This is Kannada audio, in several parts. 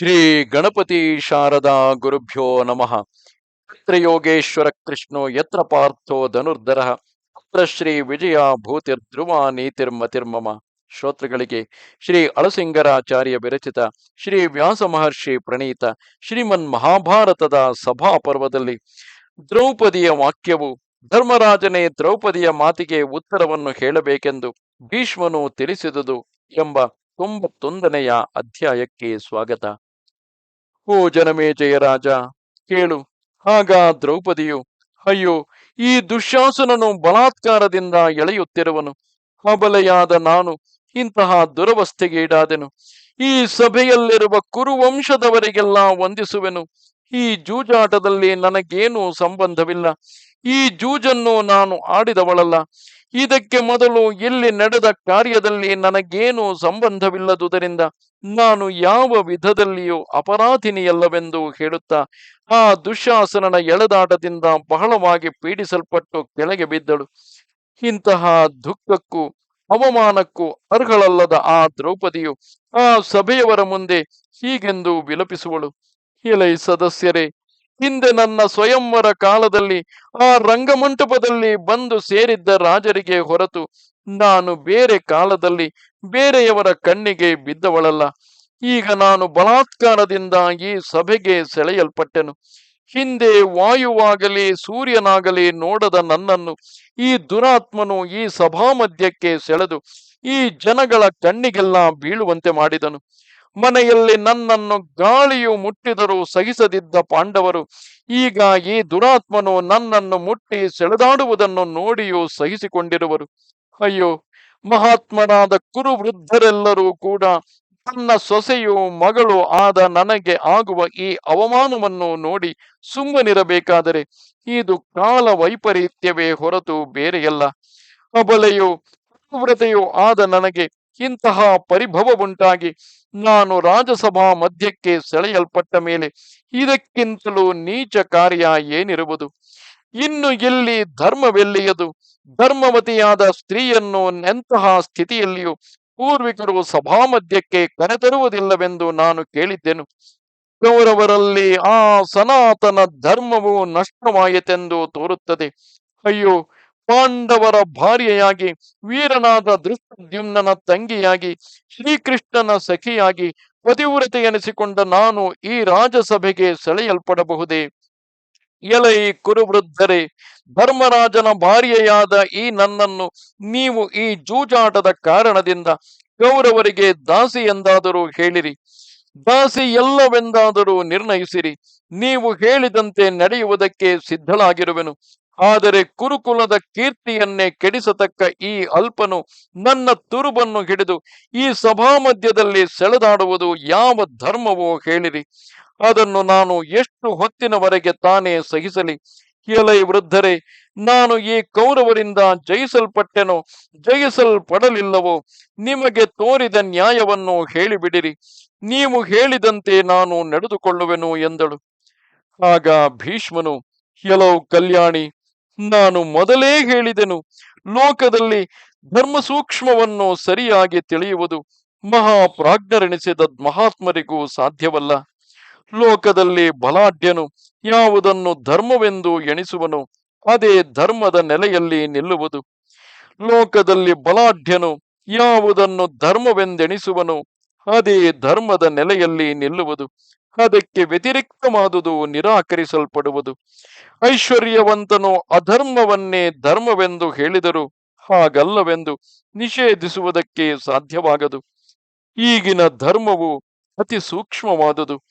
ಶ್ರೀ ಗಣಪತಿ ಶಾರದಾ ಗುರುಭ್ಯೋ ನಮಃ. ಯತ್ರ ಯೋಗೇಶ್ವರ ಕೃಷ್ಣೋ ಯತ್ರ ಪಾರ್ಥೋ ಧನುರ್ಧರ. ಅತ್ರ ಶ್ರೀ ವಿಜಯ ಭೂತಿರ್ಧ್ರುವ ನೀತಿರ್ಮತಿರ್ಮಮ ಶ್ರೋತೃಗಳಿಗೆ ಶ್ರೀ ಅಳಸಿಂಗರಾಚಾರ್ಯ ವಿರಚಿತ ಶ್ರೀ ವ್ಯಾಸ ಮಹರ್ಷಿ ಪ್ರಣೀತ ಶ್ರೀಮನ್ ಮಹಾಭಾರತದ ಸಭಾ ಪರ್ವದಲ್ಲಿ ದ್ರೌಪದಿಯ ವಾಕ್ಯವು ಧರ್ಮರಾಜನೇ ದ್ರೌಪದಿಯ ಮಾತಿಗೆ ಉತ್ತರವನ್ನು ಹೇಳಬೇಕೆಂದು ಭೀಷ್ಮನು ತಿಳಿಸಿದುದು ಎಂಬ ತೊಂಬತ್ತೊಂದನೆಯ ಅಧ್ಯಾಯಕ್ಕೆ ಸ್ವಾಗತ. ಓ ಜನಮೇ ಜಯರಾಜ ಕೇಳು ಆಗ ದ್ರೌಪದಿಯು? ಅಯ್ಯೋ, ಈ ದುಶ್ಯಾಸನನು ಬಲಾತ್ಕಾರದಿಂದ ಎಳೆಯುತ್ತಿರುವನು. ಅಬಲೆಯಾದ ನಾನು ಇಂತಹ ದುರವಸ್ಥೆಗೀಡಾದೆನು. ಈ ಸಭೆಯಲ್ಲಿರುವ ಕುರುವಂಶದವರಿಗೆಲ್ಲ ವಂದಿಸುವೆನು. ಈ ಜೂಜಾಟದಲ್ಲಿ ನನಗೇನೂ ಸಂಬಂಧವಿಲ್ಲ. ಈ ಜೂಜನ್ನು ನಾನು ಆಡಿದವಳಲ್ಲ. ಇದಕ್ಕೆ ಮೊದಲು ಇಲ್ಲಿ ನಡೆದ ಕಾರ್ಯದಲ್ಲಿ ನನಗೇನು ಸಂಬಂಧವಿಲ್ಲದುದರಿಂದ ನಾನು ಯಾವ ವಿಧದಲ್ಲಿಯೂ ಅಪರಾಧಿನಿಯಲ್ಲವೆಂದು ಹೇಳುತ್ತಾ, ಆ ದುಶಾಸನನ ಎಳೆದಾಟದಿಂದ ಬಹಳವಾಗಿ ಪೀಡಿಸಲ್ಪಟ್ಟು ಕೆಳಗೆ ಬಿದ್ದಳು. ಇಂತಹ ದುಃಖಕ್ಕೂ, ಅವಮಾನಕ್ಕೂ ಅರ್ಹಳಲ್ಲದ ಆ ದ್ರೌಪದಿಯು ಆ ಸಭೆಯವರ ಮುಂದೆ ಹೀಗೆಂದು ವಿಲಪಿಸುವಳು. ಎಲೈ ಸದಸ್ಯರೇ ಹಿಂದೆ ನನ್ನ ಸ್ವಯಂವರ ಕಾಲದಲ್ಲಿ ಆ ರಂಗಮಂಟಪದಲ್ಲಿ ಬಂದು ಸೇರಿದ್ದ ರಾಜರಿಗೆ ಹೊರತು ನಾನು ಬೇರೆ ಕಾಲದಲ್ಲಿ ಬೇರೆಯವರ ಕಣ್ಣಿಗೆ ಬಿದ್ದವಳಲ್ಲ. ಈಗ ನಾನು ಬಲಾತ್ಕಾರದಿಂದ ಈ ಸಭೆಗೆ ಸೆಳೆಯಲ್ಪಟ್ಟೆನು. ಹಿಂದೆ ವಾಯುವಾಗಲಿ, ಸೂರ್ಯನಾಗಲಿ ನೋಡದ ನನ್ನನ್ನು ಈ ದುರಾತ್ಮನು ಈ ಸಭಾ ಮಧ್ಯಕ್ಕೆ ಸೆಳೆದು ಈ ಜನಗಳ ಕಣ್ಣಿಗೆಲ್ಲ ಬೀಳುವಂತೆ ಮಾಡಿದನು. ಮನೆಯಲ್ಲಿ ನನ್ನನ್ನು ಗಾಳಿಯು ಮುಟ್ಟಿದರೂ ಸಹಿಸದಿದ್ದ ಪಾಂಡವರು ಈಗ ಈ ದುರಾತ್ಮನು ನನ್ನನ್ನು ಮುಟ್ಟಿ ಸೆಳೆದಾಡುವುದನ್ನು ನೋಡಿಯೂ ಸಹಿಸಿಕೊಂಡಿರುವರು. ಅಯ್ಯೋ, ಮಹಾತ್ಮನಾದ ಕುರು ವೃದ್ಧರೆಲ್ಲರೂ ಕೂಡ ತನ್ನ ಸೊಸೆಯು ಮಗಳು ಆದ ನನಗೆ ಆಗುವ ಈ ಅವಮಾನವನ್ನು ನೋಡಿ ಸುಮ್ಮನಿರಬೇಕಾದರೆ ಇದು ಕಾಲ ವೈಪರೀತ್ಯವೇ ಹೊರತು ಬೇರೆಯಲ್ಲ. ಅಬಲೆಯು ವ್ರತೆಯು ಆದ ನನಗೆ ಇಂತಹ ಪರಿಭವವುಂಟಾಗಿ ನಾನು ರಾಜಸಭಾ ಮಧ್ಯಕ್ಕೆ ಸೆಳೆಯಲ್ಪಟ್ಟ ಮೇಲೆ ಇದಕ್ಕಿಂತಲೂ ನೀಚ ಕಾರ್ಯ ಏನಿರುವುದು? ಇನ್ನು ಎಲ್ಲಿ ಧರ್ಮವೆಲ್ಲಿಯದು? ಧರ್ಮವತಿಯಾದ ಸ್ತ್ರೀಯನ್ನು ಎಂತಹ ಸ್ಥಿತಿಯಲ್ಲಿಯೂ ಪೂರ್ವಿಕರು ಸಭಾ ಮಧ್ಯಕ್ಕೆ ಕರೆತರುವುದಿಲ್ಲವೆಂದು ನಾನು ಕೇಳಿದ್ದೆನು. ಗೌರವರಲ್ಲಿ ಆ ಸನಾತನ ಧರ್ಮವು ನಷ್ಟವಾಯಿತೆಂದು ತೋರುತ್ತದೆ. ಅಯ್ಯೋ ಪಾಂಡವರ ಭಾರ್ಯೆಯಾಗಿ, ವೀರನಾದ ದೃಷ್ಟದ್ಯುಮ್ನ ತಂಗಿಯಾಗಿ, ಶ್ರೀಕೃಷ್ಣನ ಸಖಿಯಾಗಿ ಪತಿವ್ರತೆ ಎನಿಸಿಕೊಂಡ ನಾನು ಈ ರಾಜಸಭೆಗೆ ಸೆಳೆಯಲ್ಪಡಬಹುದೇ? ಎಲೈ ಕುರುವೃದ್ಧರೆ, ಧರ್ಮರಾಜನ ಭಾರ್ಯೆಯಾದ ಈ ನನ್ನನ್ನು ನೀವು ಈ ಜೂಜಾಟದ ಕಾರಣದಿಂದ ಕೌರವರಿಗೆ ದಾಸಿ ಎಂದಾದರೂ ಹೇಳಿರಿ. ದಾಸಿ ಎಲ್ಲವೆಂದಾದರೂ ನಿರ್ಣಯಿಸಿರಿ. ನೀವು ಹೇಳಿದಂತೆ ನಡೆಯುವುದಕ್ಕೆ ಸಿದ್ಧಳಾಗಿರುವೆನು. ಆದರೆ ಕುರುಕುಲದ ಕೀರ್ತಿಯನ್ನೇ ಕೆಡಿಸತಕ್ಕ ಈ ಅಲ್ಪನು ನನ್ನ ತುರುಬನ್ನು ಹಿಡಿದು ಈ ಸಭಾ ಮಧ್ಯದಲ್ಲಿ ಸೆಳೆದಾಡುವುದು ಯಾವ ಧರ್ಮವೋ ಹೇಳಿರಿ. ಅದನ್ನು ನಾನು ಎಷ್ಟು ಹೊತ್ತಿನವರೆಗೆ ತಾನೇ ಸಹಿಸಲಿ. ಎಲೈ ವೃದ್ಧರೇ, ನಾನು ಈ ಕೌರವರಿಂದ ಜಯಿಸಲ್ಪಟ್ಟೆನೋ, ಜಯಿಸಲ್ಪಡಲಿಲ್ಲವೋ, ನಿಮಗೆ ತೋರಿದ ನ್ಯಾಯವನ್ನು ಹೇಳಿಬಿಡಿರಿ. ನೀವು ಹೇಳಿದಂತೆ ನಾನು ನಡೆದುಕೊಳ್ಳುವೆನು ಎಂದಳು. ಆಗ ಭೀಷ್ಮನು ಕೆಲವು ಕಲ್ಯಾಣಿ ನಾನು ಮೊದಲೇ ಹೇಳಿದೆನು, ಲೋಕದಲ್ಲಿ ಧರ್ಮ ಸೂಕ್ಷ್ಮವನ್ನು ಸರಿಯಾಗಿ ತಿಳಿಯುವುದು ಮಹಾಪ್ರಾಜ್ಞರೆನಿಸಿದ ಮಹಾತ್ಮರಿಗೂ ಸಾಧ್ಯವಲ್ಲ. ಲೋಕದಲ್ಲಿ ಬಲಾಢ್ಯನು ಯಾವುದನ್ನು ಧರ್ಮವೆಂದು ಎಣಿಸುವನು, ಅದೇ ಧರ್ಮದ ನೆಲೆಯಲ್ಲಿ ನಿಲ್ಲುವುದು. ಲೋಕದಲ್ಲಿ ಬಲಾಢ್ಯನು ಯಾವುದನ್ನು ಧರ್ಮವೆಂದೆಣಿಸುವನು, ಅದೇ ಧರ್ಮದ ನೆಲೆಯಲ್ಲಿ ನಿಲ್ಲುವುದು. ಅದಕ್ಕೆ ವ್ಯತಿರಿಕ್ತವಾದುದು ನಿರಾಕರಿಸಲ್ಪಡುವುದು. ಐಶ್ವರ್ಯವಂತನು ಅಧರ್ಮವನ್ನೇ ಧರ್ಮವೆಂದು ಹೇಳಿದರು. ಹಾಗಲ್ಲವೆಂದು ನಿಷೇಧಿಸುವುದಕ್ಕೆ ಸಾಧ್ಯವಾಗದು. ಈಗಿನ ಧರ್ಮವು ಅತಿ ಸೂಕ್ಷ್ಮವಾದುದು.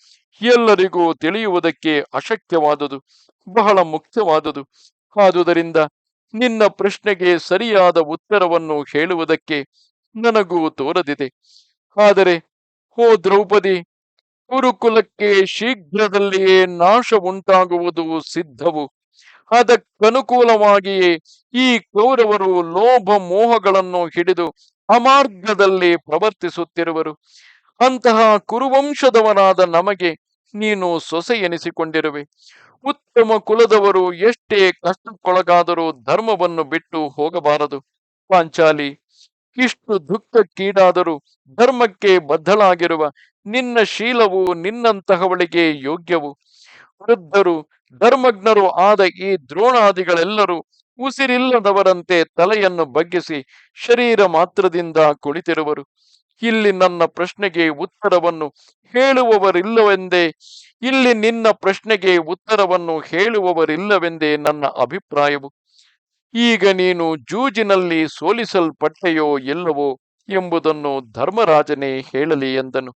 ಎಲ್ಲರಿಗೂ ತಿಳಿಯುವುದಕ್ಕೆ ಅಶಕ್ಯವಾದುದು. ಬಹಳ ಮುಖ್ಯವಾದುದು. ಆದುದರಿಂದ ನಿನ್ನ ಪ್ರಶ್ನೆಗೆ ಸರಿಯಾದ ಉತ್ತರವನ್ನು ಹೇಳುವುದಕ್ಕೆ ನನಗೂ ತೋರದಿದೆ. ಆದರೆ, ಓ ದ್ರೌಪದಿ ಕುರುಕುಲಕ್ಕೆ ಶೀಘ್ರದಲ್ಲಿಯೇ ನಾಶ ಉಂಟಾಗುವುದು ಸಿದ್ಧವು. ಅದಕ್ಕನುಕೂಲವಾಗಿಯೇ ಈ ಕೌರವರು ಲೋಭ ಮೋಹಗಳನ್ನು ಹಿಡಿದು ಅಮಾರ್ಗದಲ್ಲಿ ಪ್ರವರ್ತಿಸುತ್ತಿರುವರು. ಅಂತಹ ಕುರುವಂಶದವನಾದ ನಮಗೆ ನೀನು ಸೊಸೆ ಎನಿಸಿಕೊಂಡಿರುವೆ ಉತ್ತಮ ಕುಲದವರು ಎಷ್ಟೇ ಕಷ್ಟಕ್ಕೊಳಗಾದರೂ ಧರ್ಮವನ್ನು ಬಿಟ್ಟು ಹೋಗಬಾರದು. ಪಾಂಚಾಲಿ, ಇಷ್ಟು ದುಃಖಕ್ಕೀಡಾದರೂ ಧರ್ಮಕ್ಕೆ ಬದ್ಧಳಾಗಿರುವ ನಿನ್ನ ಶೀಲವು ನಿನ್ನಂತಹವಳಿಗೆ ಯೋಗ್ಯವು. ವೃದ್ಧರು, ಧರ್ಮಜ್ಞರು ಆದ ಈ ದ್ರೋಣಾದಿಗಳೆಲ್ಲರೂ ಉಸಿರಿಲ್ಲದವರಂತೆ ತಲೆಯನ್ನು ಬಗ್ಗಿಸಿ ಶರೀರ ಮಾತ್ರದಿಂದ ಕುಳಿತಿರುವರು. ಇಲ್ಲಿ ನನ್ನ ಪ್ರಶ್ನೆಗೆ ಉತ್ತರವನ್ನು ಹೇಳುವವರಿಲ್ಲವೆಂದೇ, ಇಲ್ಲಿ ನಿನ್ನ ಪ್ರಶ್ನೆಗೆ ಉತ್ತರವನ್ನು ಹೇಳುವವರಿಲ್ಲವೆಂದೇ ನನ್ನ ಅಭಿಪ್ರಾಯವು. ಈಗ ನೀನು ಜೂಜಿನಲ್ಲಿ ಸೋಲಿಸಲ್ಪಟ್ಟೆಯೋ ಇಲ್ಲವೋ ಎಂಬುದನ್ನು ಧರ್ಮರಾಜನೇ ಹೇಳಲಿ ಎಂದನು.